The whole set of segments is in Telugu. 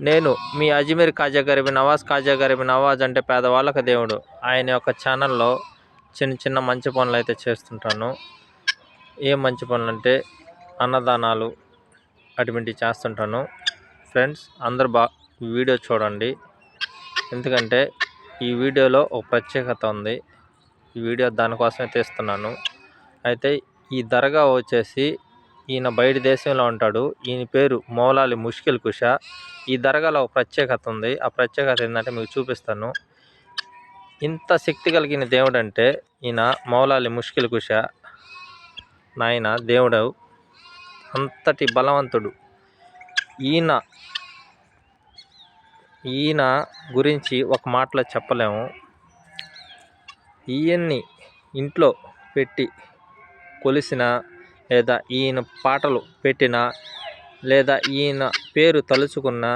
నేను మీ అజ్మీర్ ఖాజా గరీబ్ నవాజ్ ఖాజా గరీబ్ నవాజ్ అంటే పేదవాళ్ళకు దేవుడు. ఆయన యొక్క ఛానల్లో చిన్న చిన్న మంచి పనులు అయితే చేస్తుంటాను. ఏం మంచి పనులు అంటే అన్నదానాలు అటువంటివి చేస్తుంటాను. ఫ్రెండ్స్ అందరు బా వీడియో చూడండి. ఎందుకంటే ఈ వీడియోలో ఒక ప్రత్యేకత ఉంది. ఈ వీడియో దానికోసమే తీస్తున్నాను. అయితే ఈ దర్గా వచ్చేసి ఈయన బయట దేశంలో ఉంటాడు. ఈయన పేరు మౌలాలి ముష్కిల్ కుష. ఈ దర్గాలో ఒక ప్రత్యేకత ఉంది. ఆ ప్రత్యేకత ఏంటంటే మీకు చూపిస్తాను. ఇంత శక్తి కలిగిన దేవుడు అంటే ఈయన మౌలాలి ముష్కిల్ కుష నాయన దేవుడు అంతటి బలవంతుడు. ఈయన ఈయన గురించి ఒక మాటలో చెప్పలేము. ఈయన్ని ఇంట్లో పెట్టి కొలిసిన లేదా ఈయన పాటలు పెట్టిన లేదా ఈయన పేరు తలుచుకున్న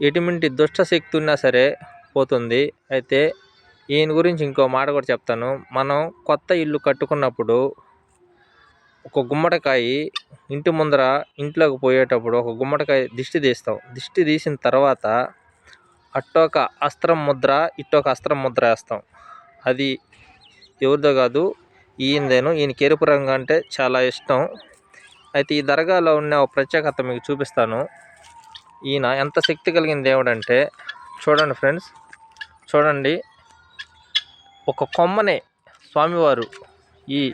ఎటువంటి దుష్టశక్తి ఉన్నా సరే పోతుంది. అయితే ఈయన గురించి ఇంకో మాట కూడా చెప్తాను. మనం కొత్త ఇల్లు కట్టుకున్నప్పుడు ఒక గుమ్మడికాయ ఇంటి ముందర ఇంట్లోకి పోయేటప్పుడు ఒక గుమ్మడికాయ దిష్టి తీస్తాం. దిష్టి తీసిన తర్వాత అట్టొక అస్త్రం ముద్ర ఇట్టొక అస్త్రం ముద్ర వేస్తాం. అది ఎవరిదో కాదు ఈయనదేను. ఈయనకి ఎరుపు రంగు అంటే చాలా ఇష్టం. అయితే ఈ దర్గాలో ఉన్న ఒక ప్రత్యేకత మీకు చూపిస్తాను. ఈయన ఎంత శక్తి కలిగిన దేవుడు అంటే చూడండి ఫ్రెండ్స్ చూడండి ఒక కొమ్మనే స్వామివారు ఈ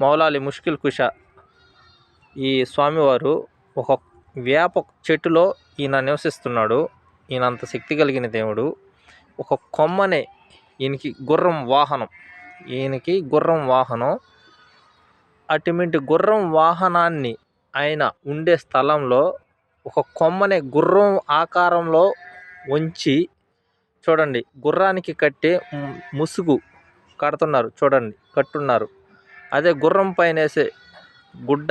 మౌలాలి ముష్కిల్ కుష ఈ స్వామివారు ఒక వేప చెట్టులో ఈయన నివసిస్తున్నాడు. ఈయన అంత శక్తి కలిగిన దేవుడు. ఒక కొమ్మనే ఈయనకి గుర్రం వాహనం ఈయనకి గుర్రం వాహనం. అటువంటి గుర్రం వాహనాన్ని ఆయన ఉండే స్థలంలో ఒక కొమ్మనే గుర్రం ఆకారంలో ఉంచి చూడండి గుర్రానికి కట్టే ముసుగు కడుతున్నారు. చూడండి కట్టున్నారు. అదే గుర్రం పైన వేసే గుడ్డ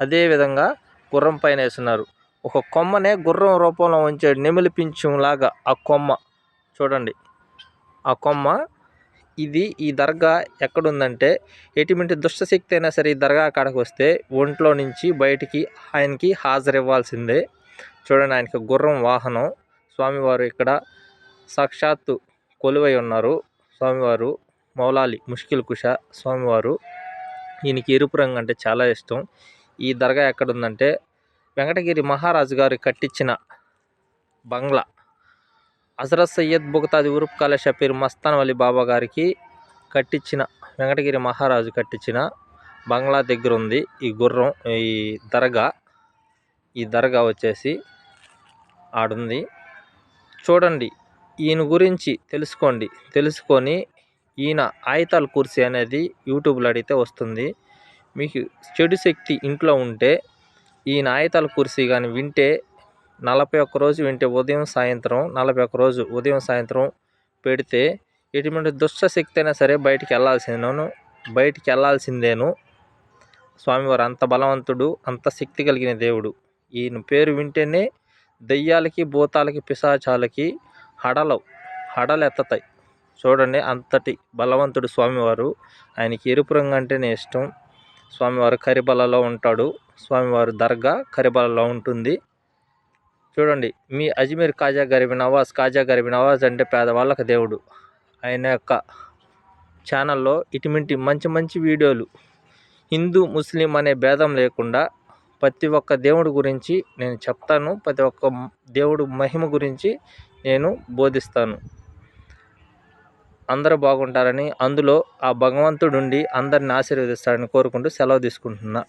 అదేవిధంగా గుర్రం పైన వేస్తున్నారు ఒక కొమ్మనే గుర్రం రూపంలో ఉంచే నెమిలి పింఛంలాగా ఆ కొమ్మ చూడండి ఆ కొమ్మ ఇది ఈ దర్గా ఎక్కడుందంటే ఎటువంటి దుష్టశక్తి అయినా సరే ఈ దర్గా కాడకు వస్తే ఒంట్లో నుంచి బయటికి ఆయనకి హాజరివ్వాల్సిందే. చూడండి ఆయనకి గుర్రం వాహనం. స్వామివారు ఇక్కడ సాక్షాత్తు కొలువై ఉన్నారు. స్వామివారు మౌలాలి ముష్కిల్ కుష స్వామివారు. ఈయనకి ఎరుపు రంగు అంటే చాలా ఇష్టం. ఈ దర్గా ఎక్కడుందంటే వెంకటగిరి మహారాజు గారు కట్టించిన బంగ్లా. హజరత్ సయ్యద్ బుగతాది ఉరుప్ కాల షపీర్ మస్తాన్ అలీ బాబా గారికి కట్టించిన వెంకటగిరి మహారాజు కట్టించిన బంగ్లా దగ్గర ఉంది ఈ గుర్రం ఈ దర్గా. ఈ దర్గా వచ్చేసి ఆడుంది. చూడండి ఈయన గురించి తెలుసుకోండి. తెలుసుకొని ఈయన ఆయుతాల కుర్సీ అనేది యూట్యూబ్లో అడిగితే వస్తుంది. మీకు చెడు శక్తి ఇంట్లో ఉంటే ఈయన ఆయుతాల కుర్సీ కానీ వింటే నలభై ఒక్క రోజు వింటే ఉదయం సాయంత్రం నలభై ఒక్క రోజు ఉదయం సాయంత్రం పెడితే ఎటువంటి దుష్ట శక్తి అయినా సరే బయటికి వెళ్ళాల్సిందేను బయటికి వెళ్ళాల్సిందేను. స్వామివారు అంత బలవంతుడు అంత శక్తి కలిగిన దేవుడు. ఈయన పేరు వింటేనే దెయ్యాలకి భూతాలకి పిశాచాలకి హడలవు హడలు ఎత్తతాయి. చూడండి అంతటి బలవంతుడు స్వామివారు. ఆయనకి ఎరుపు రంగు అంటేనే ఇష్టం. స్వామివారు కరిబలలో ఉంటాడు. స్వామివారు దర్గా కరిబలలో ఉంటుంది. చూడండి మీ అజ్మీర్ కాజా గరిబి నవాజ్ కాజా గరిబి నవాజ్ అంటే పేదవాళ్ళకి దేవుడు. ఆయన యొక్క ఛానల్లో ఇటువంటి మంచి మంచి వీడియోలు హిందూ ముస్లిం అనే భేదం లేకుండా ప్రతి ఒక్క దేవుడి గురించి నేను చెప్తాను ప్రతి ఒక్క దేవుడు మహిమ గురించి నేను బోధిస్తాను. అందరూ బాగుంటారని అందులో ఆ భగవంతుడుండి అందరిని ఆశీర్వదిస్తారని కోరుకుంటూ సెలవు తీసుకుంటున్నా.